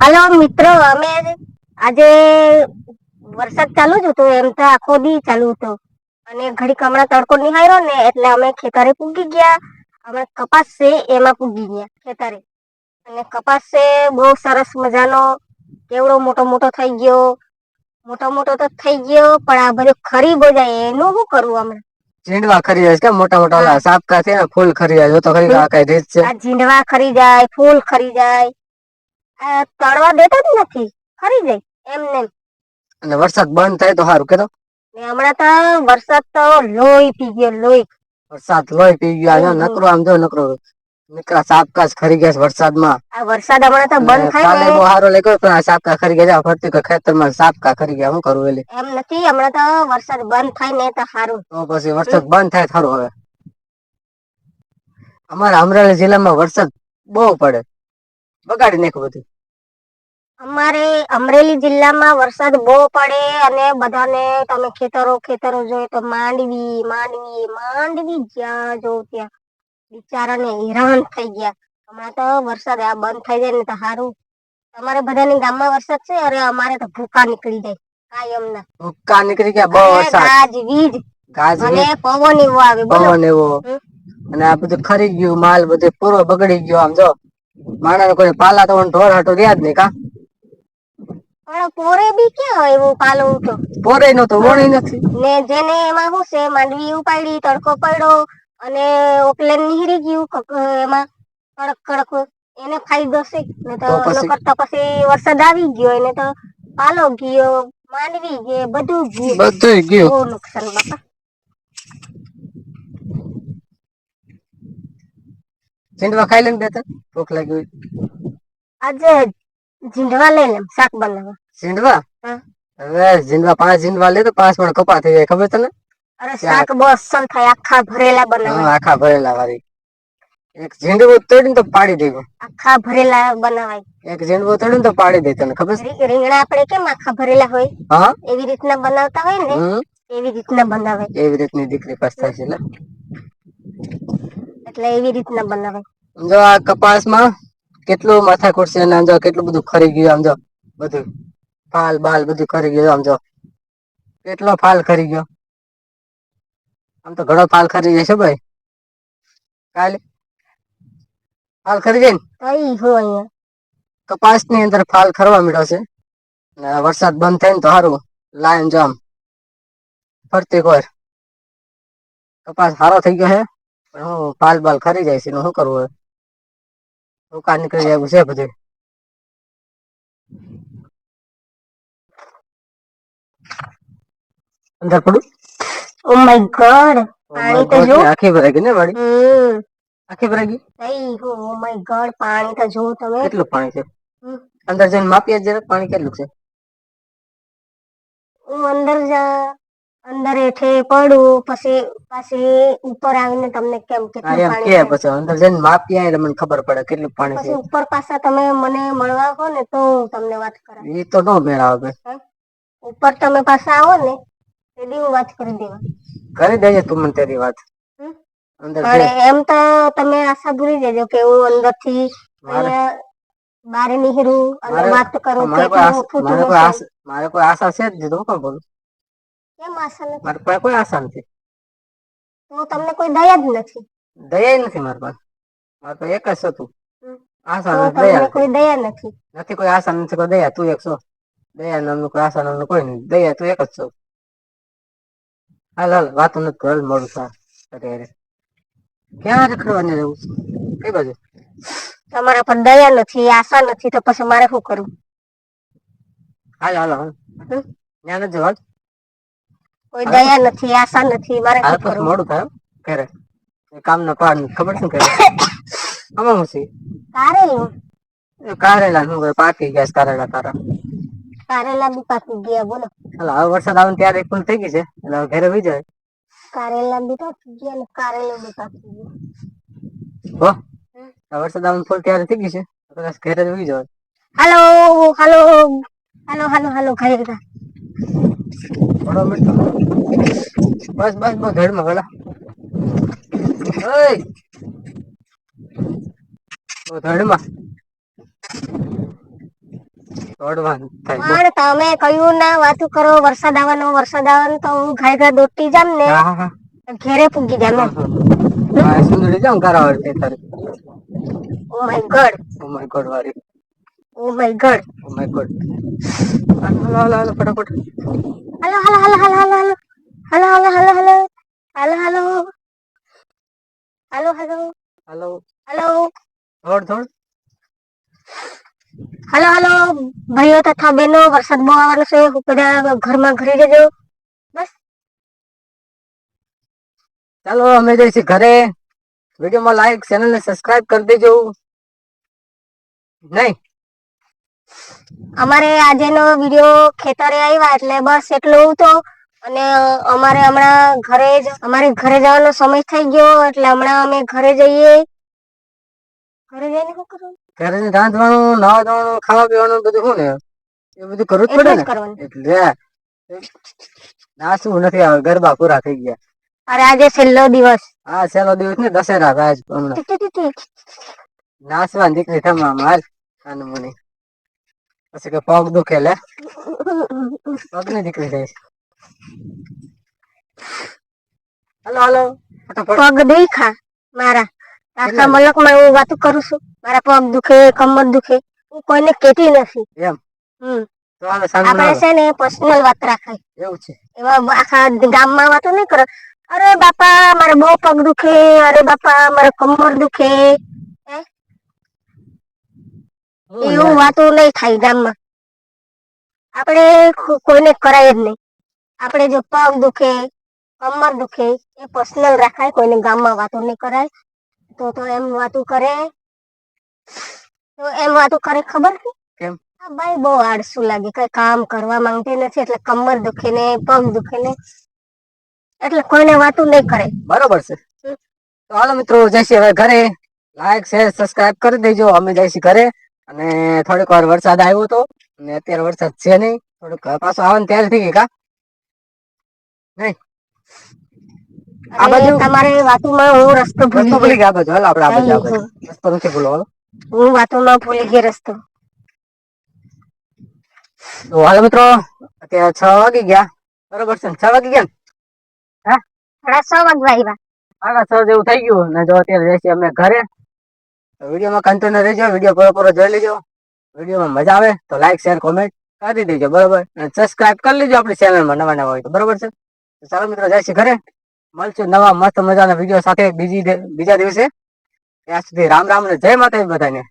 હાલો મિત્રો અમે આજે વરસાદ ચાલુ જ હતો એમ તો આખો દી ચાલુ હતો. અને ઘડીક હમણાં તડકો નિહાળ્યો ને એટલે અમે ખેતરે પૂગી ગયા. હમણાં કપાસ છે એમાં પૂગી ગયા ખેતરે. અને કપાસ છે બહુ સરસ મજાનો કેવડો મોટો મોટો થઈ ગયો. મોટો મોટો તો થઈ ગયો પણ આ બધું ખરી જાય એનું શું કરવું હમણાં જીંડવા ખરી જાય કે મોટા મોટા સાપકા છે ફૂલ ખરી જાય તો ખરી કઈ રીત છે? જીંડવા ખરી જાય ફૂલ ખરી જાય. તળવા દેતા જ નથી. ખરી જાય એમ ને અને વરસાદ બંધ થાય તો સારું કે તો ને હમણાં તો વરસાદ તો લોહી પી ગયો લોહી. વરસાદ લોહી પી ગયો જો નકરો આમ જો નકરો. નીકળા સાપકાસ ખરી ગયા વરસાદમાં. આ વરસાદ હમણાં તો બંધ થાય કાલે બહુ સારો લાગ્યો પણ આ સાપકા ખરી ગયા. ફરતી કોઈ ખેતરમાં સાપકા ખરી ગયા હું કરું એલી? એમ નથી હમણાં તો વરસાદ બંધ થાય ને તો સારું તો પછી વરસાદ બંધ થાય સારું હવે. અમારા અમરેલી જિલ્લામાં વરસાદ બહુ પડે. બગાડી નાખ્યું બધું. અમારે અમરેલી જિલ્લામાં વરસાદ બહુ પડે અને બધાને તમે ખેતરો ખેતરો જોઈએ તો માંડવી માંડવી માંડવી જ્યાં જોઉં ત્યાં બિચારાને હેરાન થઈ ગયા. હમણાં તો વરસાદ આ બંધ થઈ જાય ને તો સારું તમારે બધાને ગામમાં વરસાદ છે અરે અમારે તો ભૂકા નીકળી જાય કાયમના. ભૂકા નીકળી ગયા બહુ વરસાદ. ગાજ વીજ ગાજ અને પવન એવો આવે પવન એવો. અને આ બધું ખરી ગયું માલ બધું પૂરો બગડી ગયો આમ જો. માણસ કોઈ પાલા તો ઢોર હાટો રહ્યા જ નહીં કા? પણ પોરે બી ક્યાં એવું પાલું તો? પોરે નો તો વણી નથી. ને જેને એમાં શું છે માંડવી ઉપાડી તડકો પડ્યો અને ઓકલેન નીહરી ગયું એમાં કડક કડક એને ફાયદો છે. ને તો કરતા પછી? વરસાદ આવી ગયો એને તો પાલો ગયો માંડવી ગયો બધું ગયું. બધું ગયું. નુકસાન બાપા. ચીંડવા ખાઈ લઈને બેતા ભૂખ લાગી હોય. આજે ઝીંડવા લઈ લે શાક બનાવવા. ચીંડવા હવે ઝીંડવા પાંચ ઝીંડવા લે તો પાંચ પણ કપા થઈ જાય ખબર તને? અરે શાક બહુ અસલ થાય આખા ભરેલા બનાવવા આખા ભરેલા વાળી. એક ઝીંડવું તોડીને તો પાડી દેવું આખા ભરેલા બનાવાય. એક ઝીંડવું તોડીને તો પાડી દે તને ખબર છે? રીંગણા આપણે કેમ આખા ભરેલા હોય? હા? એવી રીતના બનાવતા હોય ને એવી રીતના બનાવાય એવી રીતની દીકરી પાસ થાય છે. એટલે એવી રીતના બનાવે. જો આ કપાસમાં કેટલું માથાકૂટ છે અને આમ જો કેટલું બધું ખરી ગયું આમ જો બધું. ફાલ બાલ બધું ખરી ગયું આમ જો. કેટલો ફાલ ખરી ગયો. આમ તો ઘણો ફાલ ખરી જશે છે ભાઈ. કાલે ફાલ ખરી જાય ને? કઈ હોય અહીંયા? કપાસની અંદર ફાલ ખરવા મળ્યો છે. ને વરસાદ બંધ થાય ને તો સારું લાઈન જામ ફરતી કોર કપાસ સારો થઈ ગયો છે પણ હું પાલ બાલ ખરી જાય છે શું કરવું હવે? ભૂકા નીકળી જાય છે બધું. અંદર પડું? Oh my god. પાણી તો જો. આખી ભરાઈ ગઈ ને વાડી? આખી ભરાઈ ગઈ? કઈ ઓ માય ગોડ પાણી તો જો તમે. કેટલું પાણી છે? અંદર જઈને માપીએ જરા પાણી કેટલું છે? હું અંદર જા. અંદર એઠે પડું પછી પાછી ઉપર આવીને તમને કેમ કેટલું એમ પાણી કે. પછી અંદર જઈને માપી આવે મને ખબર પડે કેટલું પાણી છે. પછી ઉપર પાછા તમે મને મળવા આવો ને તો હું તમને વાત કરા એ તો નો મેળ આવે ઉપર તમે પાછા આવો ને તે હું વાત કરી દેવા. કરી દેજે તું મને તેરી વાત? અંદર પણ એમ તો તમે આશા ભૂલી જજો કે હું અંદરથી મારે બારે નીકળું અને વાત કરું કે મારે કોઈ આશા મારે કોઈ આશા છે જ નહીં તો હું કોણ બોલું? કેમ આશા નથી? મારે પાસે કોઈ આશા નથી તો તમને કોઈ દયા જ નથી? દયા નથી મારી પાસે. મારે તો એક જ હતું તું. આશા નથી દયા કોઈ દયા નથી? નથી. કોઈ આશા નથી કોઈ દયા. તું એક છો. દયા નામનું કોઈ આશા નામનું કોઈ નહીં દયા તું એક જ છો. હાલ હાલ વાતો નથી કર મોડું થાય અત્યારે ક્યાં રખડવાની રહેવું છે? કઈ બાજુ? તમારા પર દયા નથી આશા નથી તો પછી મારે શું કરવું? હાલ હાલ હાલ. જ્ઞાન નથી જવા કોઈ દયા નથી આશા નથી મારે શું પછી મોડું થાય હો, ઘરે કામ ન પાડ ખબર શું કરે? અમે હું છે? કારેલું. કારેલા શું કરે? પાકી ગયા કારેલા તારા. કારેલા બી પાકી ગયા બોલો. હાલ હવે વરસાદ આવે ત્યારે ફૂલ થઈ ગઈ છે. એટલે ઘરે વહી જાય. કારેલા બી પાકી ગયા ને કારેલું બી પાકી ગયા. હો. વરસાદ આવે ફૂલ ત્યારે થઈ ગઈ છે? કદાચ ઘરે જ વહી જાય હાલો હાલો હાલો હાલો હાલો ઘરે બસ બસ બસ ઘરમાં ભલા. ધડમાં તમે કયું ના વાતું કરો વરસાદ આવવાનો વરસાદ આવવાનો તો હું ઘરે દોટી જામ ને. ઘેરે પૂગી જામ સુંદરી જાઉં ઘર આવડે તારે ઓ my oh my god oh my god હાલો હાલો હાલો ફટાફટ હલો હલો હાલો હાલો હાલો હાલો હલો હાલો હલો હલો હલો હલો હલો હલો હાલો દોડ દોડ હલો હલો ભાઈઓ તથા બહેનો વરસાદ બહુ આવવાનો છે બધા ઘરમાં ઘરે જજો બસ ચાલો અમે જઈશું ઘરે. વિડીયોમાં લાઈક ચેનલને સબસ્ક્રાઇબ કરી દેજો. નહીં. અમારે આજેનો વીડિયો ખેતરે આવ્યા એટલે બસ એટલું તો. અને અમારે હમણાં ઘરે જ અમારે ઘરે જવાનો સમય થઈ ગયો એટલે હમણાં અમે ઘરે જઈએ. ઘરે જઈને શું કરવાનું? ઘરે રાંધવાનું નાવા ધોવાનું ખાવા પીવાનું બધું શું ને? એ બધું કરવું જ પડે ને? એટલે ના શું નથી આવે ગરબા પૂરા થઈ ગયા. અરે આજે છેલ્લો દિવસ. હા છેલ્લો દિવસ ને દશેરા રાજ હમણાં. નાસવાની દીકરી થમા માલ કાનું મુની. પછી કે પગ દુખે લે પગ ને નીકળી જાય હલો હલો પગ દેખા મારા આખા મલકમાં હું વાતું કરું છું મારા પગ દુખે કમર દુખે હું કોઈને કેતી નથી એમ હમ આપણે છે ને પર્સનલ વાત રાખાય એવું છે એવા આખા ગામમાં વાતો નહીં કરો અરે બાપા મારે બહુ પગ દુખે અરે બાપા મારે કમર દુખે એવું વાતો નહીં થાય ગામમાં. આપણે કોઈને કરાય જ નહીં. આપણે જો પગ દુખે કમર દુખે એ પર્સનલ રાખાય કોઈને ગામમાં વાતો નહીં કરાય. તો તો એમ વાતો કરે. તો એમ વાતો કરે ખબર? કેમ? આ ભાઈ બહુ આળસુ લાગે. કઈ કામ કરવા માંગતી નથી એટલે કમર દુખે ને પગ દુખે ને. એટલે કોઈને વાતો નહીં કરે. બરોબર છે. તો હાલો મિત્રો જઈશું હવે ઘરે લાઈક શેર સબસ્ક્રાઇબ કરી દેજો. અમે જઈશું ઘરે. અને થોડીક વાર વરસાદ આવ્યો હતો અને અત્યારે વરસાદ છે નહીં. થોડુંક પાછો આવે ને ત્યારે થઈ કા? નહીં? આ બાજુ- તમારે વાતોમાં હું રસ્તો રસ્તો ભૂલી ગયા બાજુ. હાલો આપણે આ બાજુ આ બાજુ. રસ્તો નથી ભૂલો હાલો હું વાતોમાં ભૂલી ગઈ રસ્તો. તો હાલો મિત્રો અત્યારે છ વાગી ગયા. બરોબર છે છ વાગી ગયા ને? સાડા છ વાગવા આવ્યા. સાડા છ જેવું થઈ ગયું. ને જો અત્યારે જઈશું અમે ઘરે. વિડીયોમાં કન્ટિન્યુ રહેજો, વીડિયો પૂરો પૂરો જોઈ લેજો. વિડીયોમાં મજા આવે તો લાઈક શેર કોમેન્ટ કરી દેજો, બરોબર? અને સબસ્ક્રાઇબ કરી લેજો આપણી ચેનલમાં નવા નવા હોય તો, બરોબર છે? તો ચાલો મિત્રો જઈશું ઘરે. મળશું નવા મસ્ત મજાના વીડિયો સાથે બીજી બીજા દિવસે. ત્યાં સુધી રામ રામ અને જય માતા બધાને.